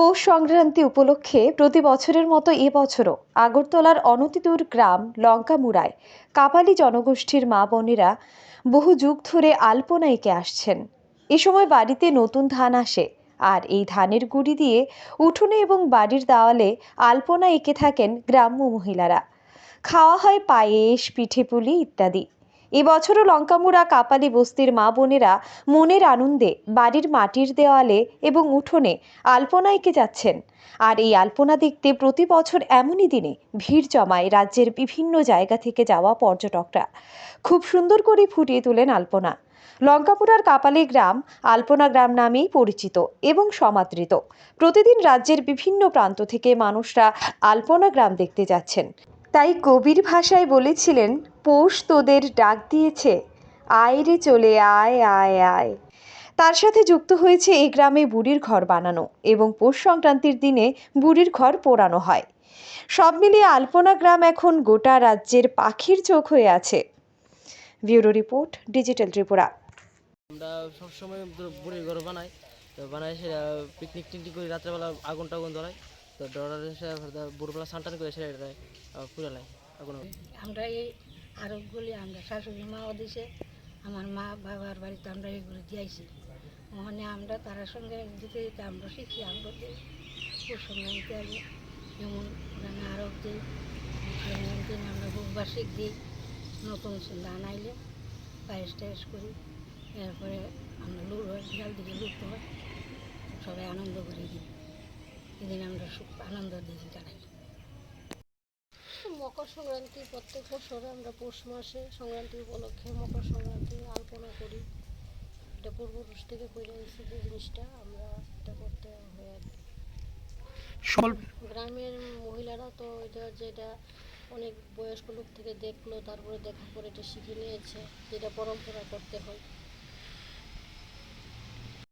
পৌষ সংক্রান্তি উপলক্ষে প্রতি বছরের মতো এবছরও আগরতলার অনতিদূর গ্রাম লঙ্কামুড়ায় কাপালি জনগোষ্ঠীর মা বোনেরা বহু যুগ ধরে আলপনা এঁকে আসছেন। এ সময় বাড়িতে নতুন ধান আসে আর এই ধানের গুঁড়ি দিয়ে উঠোনে এবং বাড়ির দেওয়ালে আলপনা এঁকে থাকেন গ্রাম্য মহিলারা। খাওয়া হয় পায়েস পিঠেপুলি ইত্যাদি। এবছরও লঙ্কামুড়া, কাপালি বস্তির মা বোনেরা মনের আনন্দে বাড়ির মাটির দেওয়ালে এবং উঠোনে আলপনা এঁকে যাচ্ছেন। আর এই আলপনা দেখতে প্রতি বছর এমনই দিনে ভিড় জমায় রাজ্যের বিভিন্ন জায়গা থেকে যাওয়া পর্যটকরা। খুব সুন্দর করে ফুটিয়ে তোলেন আলপনা। লঙ্কাপুরার কাপালি গ্রাম আলপনা গ্রাম নামেই পরিচিত এবং সমাদৃত। প্রতিদিন রাজ্যের বিভিন্ন প্রান্ত থেকে মানুষরা আলপনা গ্রাম দেখতে যাচ্ছেন। তাই কবির ভাষায় বলেছিলেন, পৌষ তোদের ডাক দিয়েছে, আয় রে চলে আয় আয় আয়। তার সাথে যুক্ত হয়েছে এই গ্রামে বুড়ির ঘর বানানো এবং পৌষ সংক্রান্তির দিনে বুড়ির ঘর পোড়ানো হয়। সব মিলিয়ে আলপনা গ্রাম এখন গোটা রাজ্যের পাখির চোখ হয়ে আছে। Bureau report, digital Tripura. আমরা সবসময় বুড়ির ঘর বানাই তো বানাই সেটা পিকনিক টিকনিক করি, রাত্রেবেলা আগুন টাগুন ধরাই। তো সেটা ভোরবেলা সানটান করে সেটা পুরালাই আগুন আমরা এই আরবগুলি, আমরা শাশুড়ি মাও দিছে আমার মা বাবার বাড়িতে আমরা এগুলো দিয়েছি। ওখানে আমরা, তার সঙ্গে দিতে দিতে আমরা শিখছি আমরা দিই। কুসংক্রান্তি আগে যেমন ওখানে আরব দিই সংক্রান্তি আমরা বুকবার্ষিক দিই। নতুন ধান আইলে পায়েস টায়েস করি। এরপরে আমরা লুট হয় বিকাল দিকে লুট হয়। সবাই আনন্দ করে দিই। এদিন আমরা আনন্দ দিন জানাই। মকর সংক্রান্তি প্রত্যেক বছর আমরা পৌষ মাসে সংক্রান্তি উপলক্ষে মকর সংক্রান্তি আলপনা করি। এটা পূর্বপুরুষ থেকে করে এসেছি যে জিনিসটা আমরা এটা করতে হয় আর গ্রামের মহিলারা তো এটা যেটা অনেক বয়স্ক লোক থেকে দেখল তারপরে দেখার পরে এটা শিখে নিয়েছে যেটা পরম্পরা করতে হয়।